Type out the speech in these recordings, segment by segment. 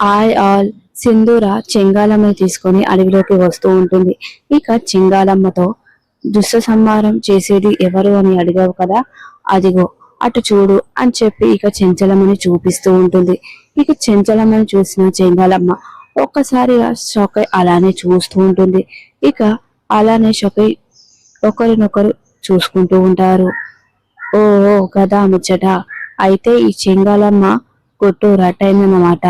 ఆయ్ ఆల్ సింధూర చెంగాలమ్మని తీసుకొని అడవిలోకి వస్తూ ఉంటుంది. ఇక చెంగాలమ్మతో దుష్ట సంహారం చేసేది ఎవరు అని అడిగావు కదా? అదిగో అటు చూడు అని చెప్పి ఇక చెంచలమ్మని చూపిస్తూ ఉంటుంది. ఇక చెంచలమ్మని చూసిన చెంగాలమ్మ ఒక్కసారిగా షొకై అలానే చూస్తూ ఉంటుంది. ఇక అలానే షొకై ఒకరినొకరు చూసుకుంటూ ఉంటారు. ఓ ఓ కదా ముచ్చట. అయితే ఈ చెంగాలమ్మ కొట్టు రట్టయిందన్నమాట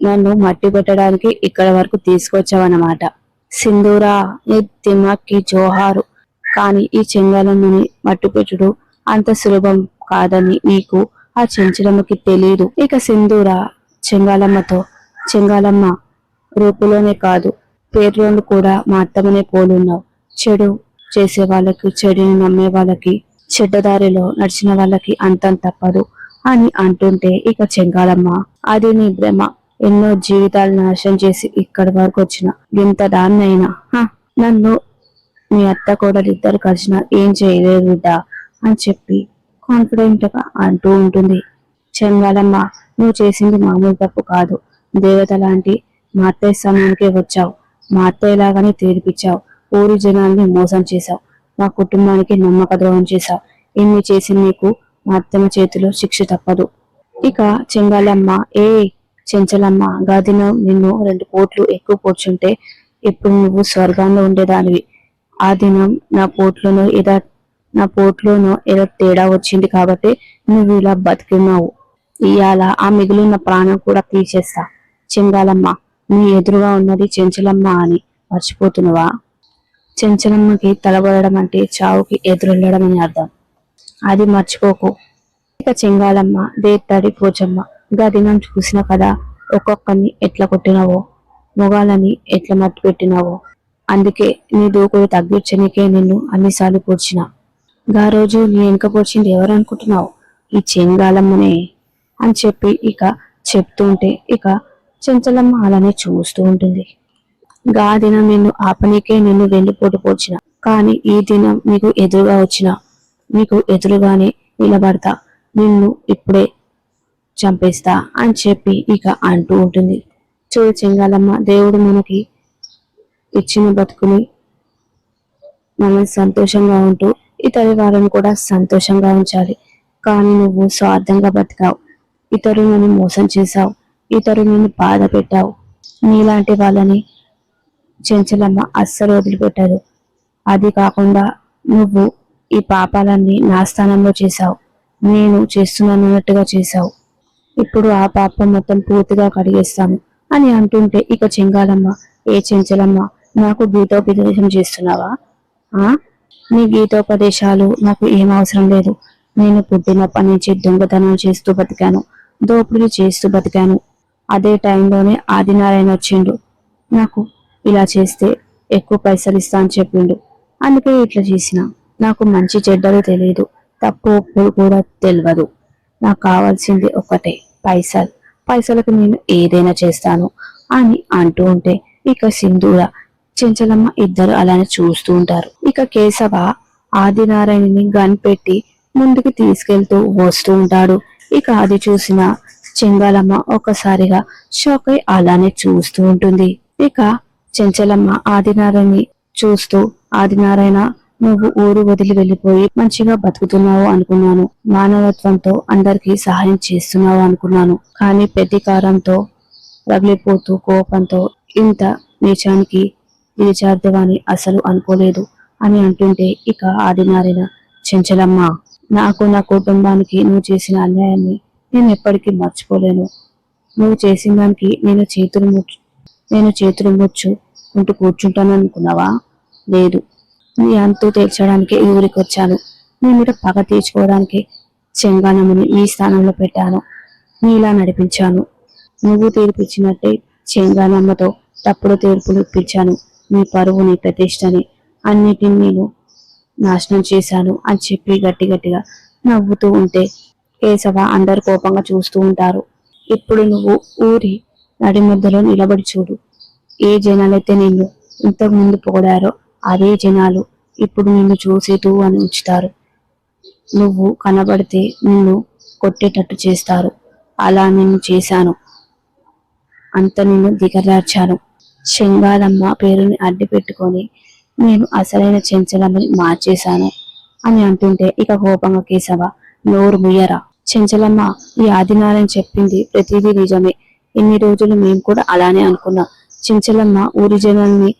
నన్ను మట్టి పెట్టడానికి ఇక్కడ వరకు తీసుకొచ్చావన్నమాట. సింధూరా నీ దిమాక్కి జోహారు. కానీ ఈ చెంగాలమ్మని మట్టి పెట్టుడు అంత సులభం కాదని నీకు ఆ చెంచలమ్మకి తెలియదు ఇక సింధూర చెంగాలమ్మతో చెంగాలమ్మ రూపులోనే కాదు పేర్లోను కూడా మా అత్తమ్మనే పోలున్నావు. చెడు చేసే వాళ్ళకి చెడుని నమ్మే వాళ్ళకి చెడ్డదారిలో నడిచిన వాళ్ళకి అంతం తప్పదు అని అంటుంటే ఇక చెంగాలమ్మ అది నీ భ్రమ. ఎన్నో జీవితాలు నాశనం చేసి ఇక్కడి వరకు వచ్చిన. ఇంత దాన్నైనా. హ, నన్ను మీ అత్త కోడలు ఇద్దరు కలిసిన ఏం చేయలేదు బిడ్డ అని చెప్పి కాన్ఫిడెంట్గా అంటూ ఉంటుంది. చెంగాలమ్మ నువ్వు చేసింది మామూలు తప్పు కాదు. దేవత లాంటి మా అత్తయ్య సమయానికే వచ్చావు. మా అత్తయ్య లాగానే తీర్పిచ్చావు. ఊరి జనాల్ని మోసం చేశావు. మా కుటుంబానికి నమ్మక ద్రోహం చేశావు. ఇన్ని చేసి నీకు మా అత్తమ్మ చేతిలో శిక్ష తప్పదు. ఇక చెంగాలమ్మ ఏ చెంచలమ్మ గదిన నిన్ను రెండు పోట్లు ఎక్కువ కూర్చుంటే ఇప్పుడు నువ్వు స్వర్గంలో ఉండేదానివి. ఆ దినం నా పోట్లోనో ఏదో నా పోట్లోనో ఏదో తేడా వచ్చింది కాబట్టి నువ్వు ఇలా బతికున్నావు. ఇవాళ ఆ మిగిలిన ప్రాణం కూడా తీసేస్తా. చెంగాలమ్మ నీ ఎదురుగా ఉన్నది చెంచలమ్మ అని మర్చిపోతున్నావా? చెంచలమ్మకి తలబడడం అంటే చావుకి ఎదురెళ్ళడం అని అర్థం. అది మర్చిపోకు. ఇక చెంగాలమ్మ దేత్తడి పోచమ్మ గదినం చూసిన కదా ఒక్కొక్కరిని ఎట్లా కొట్టినావో మొగాలని ఎట్లా మట్టు పెట్టినావో అందుకే నీ దూకుడు తగ్గించనికే నిన్ను అన్నిసార్లు కూర్చిన గా రోజు నీ వెనుక పొడిచింది ఎవరు అనుకుంటున్నావు? ఈ చెంగాలమ్మనే అని చెప్పి ఇక చెప్తుంటే ఇక చెంచలమ్మ అలానే చూస్తూ ఉంటుంది. గా దినం నిన్ను ఆపనికే నిన్ను వెన్నుపోటు పోచిన కానీ ఈ దినం నీకు ఎదురుగా వచ్చిన నీకు ఎదురుగానే నిలబడతా నిన్ను ఇప్పుడే చంపేస్తా అని చెప్పి ఇక అంటూ ఉంటుంది. చూడు చెంగాలమ్మ దేవుడు మనకి ఇచ్చిన బతుకుని మనం సంతోషంగా ఉంటూ ఇతరి వారిని కూడా సంతోషంగా ఉంచాలి. కానీ నువ్వు స్వార్థంగా బతికావు. ఇతరులను మోసం చేశావు. ఇతరులను బాధ పెట్టావు. నీలాంటి వాళ్ళని చెంచలమ్మ అస్సలు వదిలిపెట్టారు అది కాకుండా నువ్వు ఈ పాపాలన్నీ నా స్థానంలో చేశావు. నేను చేస్తున్నానన్నట్టుగా చేశావు. ఇప్పుడు ఆ పాపం మొత్తం పూర్తిగా కడిగేస్తాను అని అంటుంటే ఇక చెంగాలమ్మ ఏ చెంచలమ్మ నాకు గీతోపదేశం చేస్తున్నావా? ఆ? నీ గీతోపదేశాలు నాకు ఏం అవసరం లేదు. నేను పుట్టినప్పటి నుంచి దొంగతనం చేస్తూ బతికాను దోపిడి చేస్తూ బతికాను. అదే టైంలోనే ఆదినారాయణ వచ్చిండు. నాకు ఇలా చేస్తే ఎక్కువ పైసలు ఇస్తా అని చెప్పిండు. అందుకే ఇట్లా చేసిన. నాకు మంచి చెడ్డలు తెలియదు తప్పు ఒప్పులు కూడా తెలియదు నాకు కావాల్సింది ఒకటే పైసలు. పైసలకు నేను ఏదైనా చేస్తాను అని అంటూ ఉంటే ఇక సింధూర చెంచలమ్మ ఇద్దరు అలానే చూస్తూ ఉంటారు. ఇక కేశవ ఆదినారాయణని గన్ పెట్టి ముందుకు తీసుకెళ్తూ వస్తూ ఉంటాడు. ఇక అది చూసిన చెంగాలమ్మ ఒక్కసారిగా షాక్ అయి అలానే చూస్తూ ఉంటుంది. ఇక చెంచలమ్మ ఆదినారాయణని చూస్తూ ఆదినారాయణ నువ్వు ఊరు వదిలి వెళ్ళిపోయి మంచిగా బతుకుతున్నావు అనుకున్నాను. మానవత్వంతో అందరికీ సహాయం చేస్తున్నావు అనుకున్నాను. కానీ ప్రతీకారంతో రగిలిపోతూ కోపంతో ఇంత నీచానికి దిగజార్దవని అసలు అనుకోలేదు అని అంటుంటే ఇక ఆదినారాయణ చెంచలమ్మ నాకు నా కుటుంబానికి నువ్వు చేసిన అన్యాయాన్ని నేను ఎప్పటికీ మర్చిపోలేను. నువ్వు చేసిన దానికి నేను చేతులు ముచ్చు నేను చేతులు ముచ్చు ఉంటూ కూర్చుంటాను అనుకున్నావా? లేదు. నీ అంతు తీర్చడానికి ఈ ఊరికి వచ్చాను. నీ మీద పగ తీర్చుకోవడానికి చెంగానముని ఈ స్థానంలో పెట్టాను. నీలా నడిపించాను. నువ్వు తీర్పిచ్చినట్టే చెంగానమ్మతో తప్పుడు తీర్పులు ఇప్పించాను. నీ పరువుని ప్రతిష్టని అన్నిటిని నేను నాశనం చేశాను అని చెప్పి గట్టి గట్టిగా నవ్వుతూ ఉంటే కేశవ అందరు కోపంగా చూస్తూ ఉంటారు. ఇప్పుడు నువ్వు ఊరి నడిమధ్యలో నిలబడి చూడు. ఏ జనాలైతే నిన్ను ఇంతకు ముందు పొగడారో అదే జనాలు ఇప్పుడు నిన్ను చూసేతూ అని ఉంచుతారు. నువ్వు కనబడితే నిన్ను కొట్టేటట్టు చేస్తారు. అలా నేను చేశాను. అంత నిన్ను దిగరార్చాను చెంగాలమ్మ పేరుని అడ్డు పెట్టుకొని నేను అసలైన చెంచలమ్మని మార్చేశాను అని అంటుంటే ఇక కోపంగా కేశవ నోరు ముయ్యరా చెంచలమ్మ ఈ ఆదినారాయణ చెప్పింది ప్రతిదీ నిజమే. ఇన్ని రోజులు మేము కూడా అలానే అనుకున్నాం. చెంచలమ్మ ఊరి జనాల్ని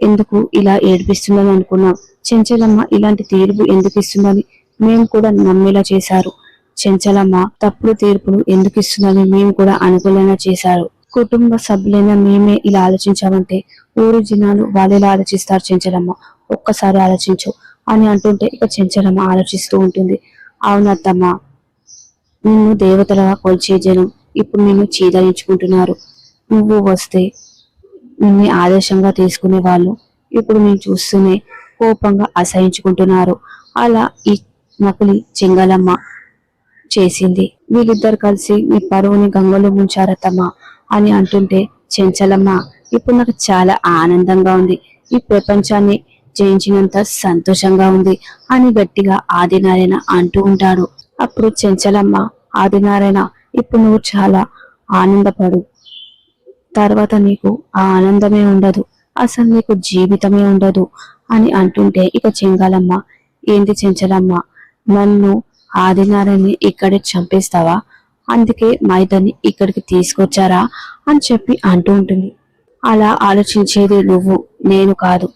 ఎందుకు ఇలా ఏడిపిస్తుందని అనుకున్నాం చెంచలమ్మ ఇలాంటి తీర్పు ఎందుకు ఇస్తుందని మేము కూడా నమ్మేలా చేశారు. చెంచలమ్మ తప్పుడు తీర్పులు ఎందుకు ఇస్తుందని మేము కూడా అనుకూలంగా చేశారు. కుటుంబ సభ్యులైన మేమే ఇలా ఆలోచించామంటే ఊరు జనాలు వాళ్ళు ఆలోచిస్తారు చెంచలమ్మ? ఒక్కసారి ఆలోచించు అని అంటుంటే ఇక చెంచలమ్మ ఆలోచిస్తూ ఉంటుంది. అవునత్తమ్మ నిన్ను దేవతలుగా కొలిచే జనం ఇప్పుడు నిన్ను చీదరించుకుంటున్నారు. నువ్వు వస్తే నిన్ను ఆదర్శంగా తీసుకునే వాళ్ళు ఇప్పుడు నేను చూస్తూనే కోపంగా అసహించుకుంటున్నారు. అలా ఈ నకులి చెంగలమ్మ చేసింది. వీళ్ళిద్దరు కలిసి మీ పరువుని గంగలో ముంచారతమ్మా అని అంటుంటే చెంచలమ్మ ఇప్పుడు నాకు చాలా ఆనందంగా ఉంది. ఈ ప్రపంచాన్ని జయించినంత సంతోషంగా ఉంది అని గట్టిగా ఆదినారాయణ అంటూ ఉంటాడు. అప్పుడు చెంచలమ్మ ఆదినారాయణ ఇప్పుడు నువ్వు చాలా ఆనందపడు. తర్వాత నీకు ఆ ఆనందమే ఉండదు అసలు నీకు జీవితమే ఉండదు అని అంటుంటే ఇక చెంగాలమ్మ ఏంది చెంచలమ్మ నన్ను ఆదినారాయణని ఇక్కడే చంపేస్తావా? అందుకే మైదని ఇక్కడికి తీసుకొచ్చారా? అని చెప్పి అంటూ ఉంటుంది. అలా ఆలోచించేది నువ్వు నేను కాదు.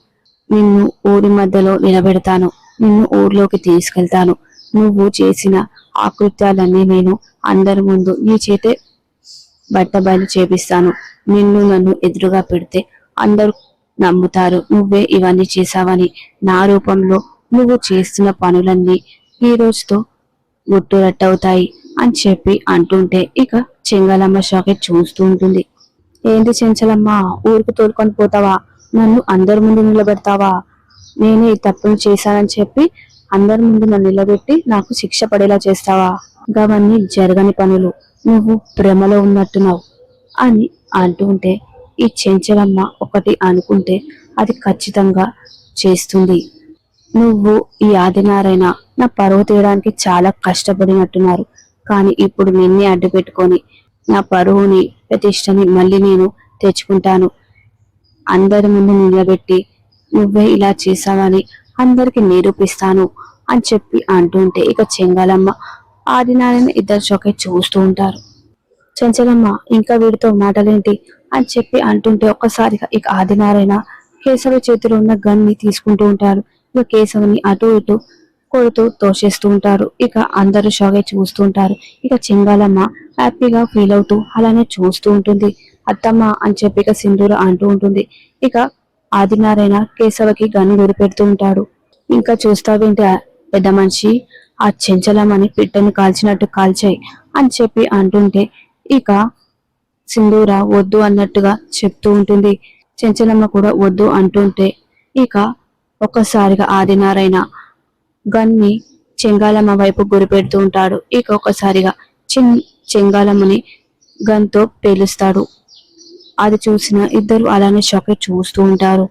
నిన్ను ఊరి మధ్యలో నిలబెడతాను నిన్ను ఊర్లోకి తీసుకెళ్తాను. నువ్వు చేసిన ఆకృత్యాలన్నీ నేను అందరి ముందు నీ చేతే బట్టబయలు చేపిస్తాను. నిన్ను నన్ను ఎదురుగా పెడితే అందరూ నమ్ముతారు. నువ్వే ఇవన్నీ చేశావని నా రూపంలో నువ్వు చేస్తున్న పనులన్నీ ఈ రోజుతో గుట్టురట్టవుతాయి అని చెప్పి అంటుంటే ఇక చెంగలమ్మ షాకే చూస్తూ ఉంటుంది. ఏంటి చెంచలమ్మ ఊరికి తోలుకొని పోతావా? నన్ను అందరి ముందు నిలబెడతావా? నేనే ఈ తప్పును చేశానని చెప్పి అందరి ముందు నన్ను నిలబెట్టి నాకు శిక్ష పడేలా చేస్తావా? గవన్నీ జరగని పనులు. నువ్వు భ్రమలో ఉన్నట్టున్నావు అని అంటూ ఉంటే ఈ చెంచలమ్మ ఒకటి అనుకుంటే అది ఖచ్చితంగా చేస్తుంది. నువ్వు ఈ ఆదినారాయణ నా పరువు తీయడానికి చాలా కష్టపడినట్టున్నారు. కానీ ఇప్పుడు నిన్నే అడ్డు పెట్టుకొని నా పరువుని ప్రతిష్టని మళ్ళీ నేను తెచ్చుకుంటాను. అందరి ముందు నిలబెట్టి నువ్వే ఇలా చేశావని అందరికి నిరూపిస్తాను అని చెప్పి అంటుంటే ఇక చెంగాలమ్మ ఆదినారాయణ ఇద్దరు చొక్కే చూస్తూ ఉంటారు. చంచలమ్మ ఇంకా వీడితో మాటలేంటి అని చెప్పి అంటుంటే ఒక్కసారిగా ఇక ఆదినారాయణ కేశవ చేతిలో ఉన్న గన్ని తీసుకుంటూ ఉంటారు. ఇక కేశవుని అటు ఇటు కొడుతూ తోసేస్తూ ఉంటారు. ఇక అందరూ షాగే చూస్తూ ఉంటారు. ఇక చెంగాలమ్మ హ్యాపీగా ఫీల్ అవుతూ అలానే చూస్తూ ఉంటుంది. అత్తమ్మ అని చెప్పి ఇక సింధూర అంటూ ఉంటుంది. ఇక ఆదినారాయణ కేశవకి గన్ను గురి పెడుతూ ఉంటాడు. ఇంకా చూస్తావేంటి పెద్ద మనిషి? ఆ చెంచలమని పిట్టని కాల్చినట్టు కాల్చాయి అని చెప్పి అంటుంటే ఇక సింధూర వద్దు అన్నట్టుగా చెప్తూ ఉంటుంది. చెంచలమ్మ కూడా వద్దు అంటుంటే ఇక ఒక్కసారిగా ఆదినారాయణ గన్ని చెంగాలమ్మ వైపు గురి పెడుతూ ఉంటాడు. ఇక ఒక్కసారిగా చిన్ చెంగాలమ్మని గన్తో పేలుస్తాడు. అది చూసిన ఇద్దరు అలానే షాక్ చూస్తూ ఉంటారు.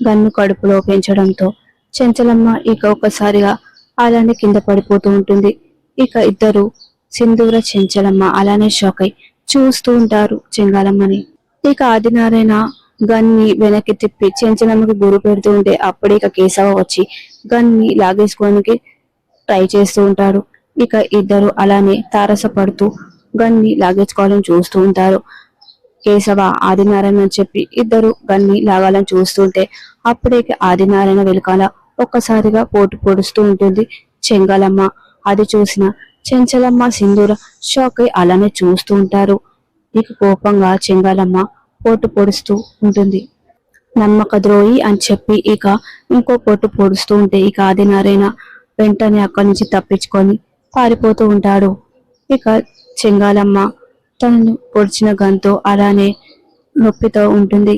గన్ను కడుపులో పెంచడంతో చెంచలమ్మ ఇక ఒక్కసారిగా అలానే కింద పడిపోతూ ఉంటుంది. ఇక ఇద్దరు సింధూర చెంచలమ్మ అలానే షాక్ అయి చూస్తూ ఉంటారు చెంగాలమ్మని. ఇక ఆదినారాయణ గన్ని వెనక్కి తిప్పి చెంచలమ్మకి గురి పెడుతూ ఉంటే అప్పుడే ఇక కేశవ వచ్చి గన్ని లాగేసుకోవడానికి ట్రై చేస్తూ ఉంటాడు. ఇక ఇద్దరు అలానే తారసపడుతూ గన్ని లాగేసుకోవాలని చూస్తూ ఉంటారు. కేశవ ఆదినారాయణ అని చెప్పి ఇద్దరు గన్ని లాగాలని చూస్తుంటే అప్పుడే ఆదినారాయణ వెనకాల ఒక్కసారిగా పోటు పొడుస్తూ ఉంటుంది. చెంగలమ్మ అది చూసిన చెంచలమ్మ సింధూర షాక్ అయి అలానే చూస్తూ ఉంటారు. ఇక కోపంగా చెంగాలమ్మ పోటు పొడుస్తూ ఉంటుంది. నమ్మక ద్రోహి అని చెప్పి ఇక ఇంకో పొట్టు పొడుస్తూ ఉంటే ఇక ఆదినారాయణ వెంటనే అక్కడి నుంచి తప్పించుకొని పారిపోతూ ఉంటాడు. ఇక చెంగాలమ్మ తనను పొడిచిన గంతో అలానే నొప్పితో ఉంటుంది.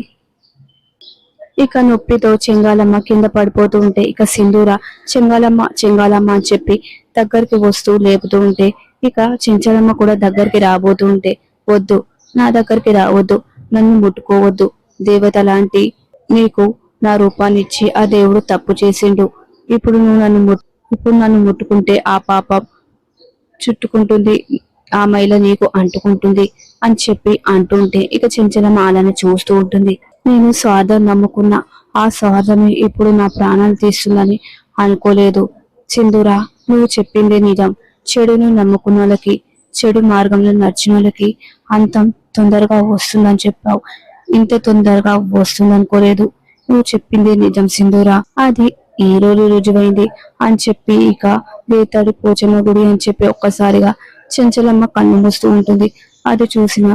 ఇక నొప్పితో చెంగాలమ్మ కింద పడిపోతూ ఉంటే ఇక సింధూర చెంగాలమ్మ చెంగాలమ్మ అని చెప్పి దగ్గరికి వస్తూ లేపుతూ ఉంటే ఇక చెంచలమ్మ కూడా దగ్గరికి రాబోతూ ఉంటే వద్దు నా దగ్గరికి రావద్దు నన్ను ముట్టుకోవద్దు దేవత లాంటి నీకు నా రూపాన్ని ఇచ్చి ఆ దేవుడు తప్పు చేసిండు. ఇప్పుడు నువ్వు నన్ను ఇప్పుడు నన్ను ముట్టుకుంటే ఆ పాప చుట్టుకుంటుంది ఆ మైల నీకు అంటుకుంటుంది అని చెప్పి అంటుంటే ఇక చెంచలమ్మ అలానే చూస్తూ ఉంటుంది. నేను స్వార్థం నమ్ముకున్న ఆ స్వార్థమే ఇప్పుడు నా ప్రాణాలు తీస్తుందని అనుకోలేదు. సింధూరా నువ్వు చెప్పింది నిజం. చెడును నమ్ముకున్న వాళ్ళకి చెడు మార్గంలో నడిచిన వాళ్ళకి అంతం తొందరగా వస్తుందని చెప్పావు. ఇంత తొందరగా వస్తుంది అనుకోలేదు. నువ్వు చెప్పింది నిజం సింధూరా. అది ఈ రోజు రుజువైంది అని చెప్పి ఇక వేతాడి పోచమ్మ గుడి అని చెప్పి ఒక్కసారిగా చెంచలమ్మ కన్ను మూస్తూ ఉంటుంది. అది చూసిన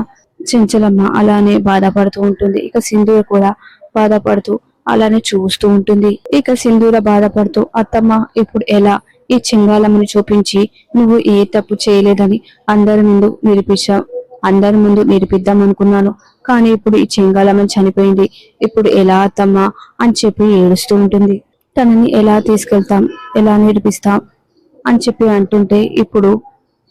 చెంచలమ్మ అలానే బాధపడుతూ ఉంటుంది. ఇక సింధూర కూడా బాధపడుతూ అలానే చూస్తూ ఉంటుంది. ఇక సింధూర బాధపడుతూ అత్తమ్మ ఇప్పుడు ఎలా? ఈ చింగాలమ్మని చూపించి నువ్వు ఏ తప్పు చేయలేదని అందరి ముందు నిరూపించావు. అందరి ముందు నిరూపిద్దాం అనుకున్నాను. కానీ ఇప్పుడు ఈ చింగాలమ్మని చనిపోయింది. ఇప్పుడు ఎలా అత్తమ్మ? అని చెప్పి ఏడుస్తూ ఉంటుంది. తనని ఎలా తీసుకెళ్తాం? ఎలా నిరూపిస్తాం అని చెప్పి అంటుంటే ఇప్పుడు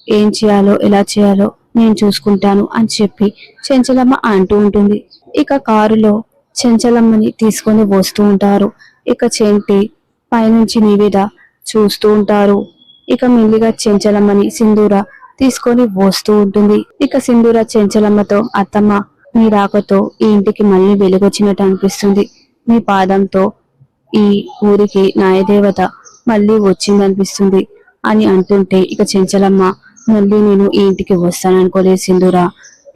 ఏం చేయాలో? ఎలా చేయాలో? నేను చూసుకుంటాను అని చెప్పి చెంచలమ్మ అంటూ ఉంటుంది. ఇక కారులో చెంచలమ్మని తీసుకొని వస్తూ ఉంటారు. ఇక చెంటి పైనుంచి నివేద చూస్తూ ఉంటారు. ఇక మెల్లిగా చెంచలమ్మని సింధూర తీసుకొని వస్తూ ఉంటుంది. ఇక సింధూర చెంచలమ్మతో అత్తమ్మ మీ రాకతో ఈ ఇంటికి మళ్ళీ వెలుగొచ్చినట్టు అనిపిస్తుంది. మీ పాదంతో ఈ ఊరికి న్యాయదేవత మళ్ళీ వచ్చిందనిపిస్తుంది అని అంటుంటే ఇక చెంచలమ్మ మళ్ళీ నేను ఈ ఇంటికి అనుకోలే సింధూరా.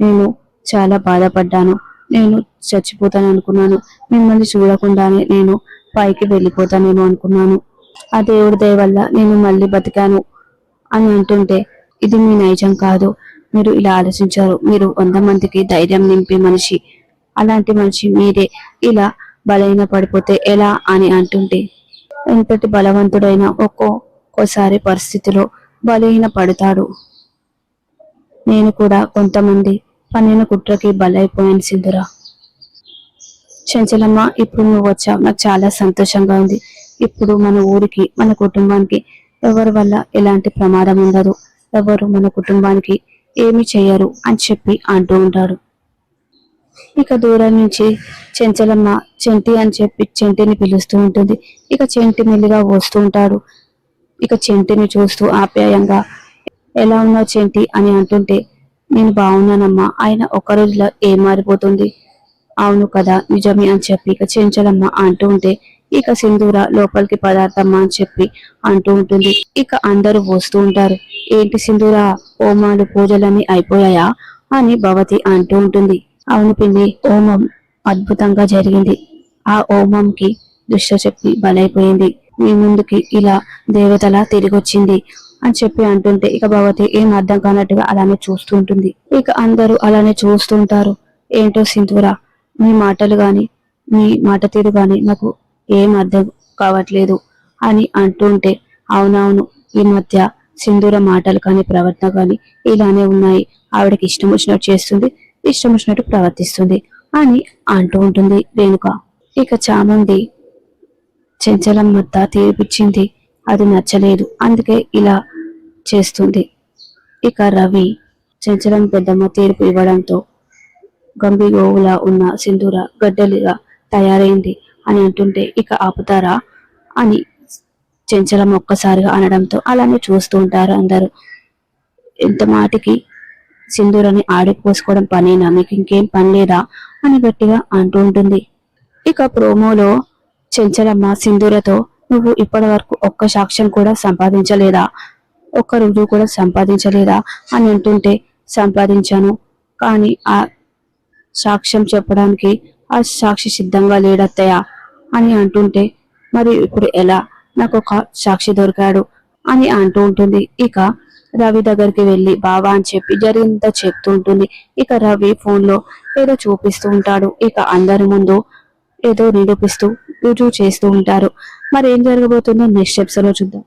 నేను చాలా బాధపడ్డాను. నేను చచ్చిపోతాను అనుకున్నాను. మిమ్మల్ని చూడకుండానే నేను పైకి వెళ్ళిపోతానేమో అనుకున్నాను. ఆ దేవుడి దయ వల్ల నేను మళ్ళీ బతికాను అని అంటుంటే ఇది మీ నైజం కాదు. మీరు ఇలా ఆలోచించారు. మీరు వంద మందికి ధైర్యం నింపే మనిషి. అలాంటి మనిషి మీరే. ఇలా బలహీన పడిపోతే ఎలా? అని అంటుంటే ఎంతటి బలవంతుడైన ఒక్కొక్కసారి పరిస్థితిలో బలహీన పడతాడు. నేను కూడా కొంతమంది పన్నిన కుట్రకి బలైపోయాను సిద్ధురా. చంచలమ్మ ఇప్పుడు నువ్వు వచ్చావు. నాకు చాలా సంతోషంగా ఉంది. ఇప్పుడు మన ఊరికి మన కుటుంబానికి ఎవరి వల్ల ఎలాంటి ప్రమాదం ఉండదు. ఎవరు మన కుటుంబానికి ఏమి చేయరు అని చెప్పి అంటూ ఉంటాడు ఇక దూరం నుంచి చెంచలమ్మ చెంటి అని చెప్పి చెంటిని పిలుస్తూ ఉంటుంది. ఇక చెంటి మెల్లిగా వస్తూ ఉంటాడు. ఇక చెంటిని చూస్తూ ఆప్యాయంగా ఎలా ఉన్నావు చెంటి? అని అంటుంటే నేను బాగున్నానమ్మా ఆయన ఒక రోజులో ఏం మారిపోతుంది? అవును కదా నిజమే అని చెప్పి ఇక చెంచలమ్మ అంటూ ఉంటే ఇక సింధూర లోపలికి పదార్థమ్మా అని చెప్పి అంటూ ఉంటుంది. ఇక అందరూ వస్తూ ఉంటారు. ఏంటి సింధూర హోమాలు పూజలన్నీ అయిపోయాయా? అని భవతి అంటూ ఉంటుంది. అవును పిండి హోమం అద్భుతంగా జరిగింది. ఆ హోమంకి దుష్టశక్తి బలైపోయింది. మీ ముందుకి ఇలా దేవతలా తిరిగొచ్చింది అని చెప్పి అంటుంటే ఇక భగవతి ఏం అర్థం కానట్టుగా అలానే చూస్తూ ఉంటుంది ఇక అందరూ అలానే చూస్తుంటారు. ఏంటో సింధూరా మీ మాటలు గాని మీ మాట తీరు గాని నాకు ఏం అర్థం కావట్లేదు అని అంటుంటే అవునవును ఈ మధ్య సింధూర మాటలు కానీ ప్రవర్తన కానీ ఇలానే ఉన్నాయి. ఆవిడకి ఇష్టం వచ్చినట్టు చేస్తుంది ఇష్టం వచ్చినట్టు ప్రవర్తిస్తుంది అని అంటూ ఉంటుంది రేణుక. ఇక చామంది చెంచలమ్మత్త తీర్పిచ్చింది. అది నచ్చలేదు. అందుకే ఇలా చేస్తుంది. ఇక రవి చెంచలం పెద్దమ్మ తీర్పు ఇవ్వడంతో గంభీగోవులా ఉన్న సింధూర గడ్డలిగా తయారైంది అని అంటుంటే ఇక ఆపుతారా అని చెంచలం ఒక్కసారిగా అనడంతో అలానే చూస్తూ ఉంటారు అందరూ. ఎంత మాటికి సింధూరని ఆడిపోసుకోవడం పనేనా? మీకు ఇంకేం పని లేదా? అని గట్టిగా అంటూ ఉంటుంది. ఇక ప్రోమోలో చెంచలమ్మ సింధూరతో నువ్వు ఇప్పటి వరకు ఒక్క సాక్ష్యం కూడా సంపాదించలేదా? ఒక్క రుజువు కూడా సంపాదించలేదా? అని అంటుంటే సంపాదించాను. కానీ ఆ సాక్ష్యం చెప్పడానికి ఆ సాక్షి సిద్ధంగా లేడత్తయ్య అని అంటుంటే మరి ఇప్పుడు ఎలా? నాకు ఒక సాక్షి దొరికాడు అని అంటూ ఉంటుంది. ఇక రవి దగ్గరికి వెళ్ళి బావా అని చెప్పి జరిగింత చెప్తూ ఉంటుంది ఇక రవి ఫోన్లో ఏదో చూపిస్తూ ఉంటాడు. ఇక అందరి ముందు ఏదో నిరూపిస్తూ రుజువు చేస్తూ ఉంటారు. మరి ఏం జరగబోతుందో నెక్స్ట్ ఎపిసోడ్లో చూద్దాం.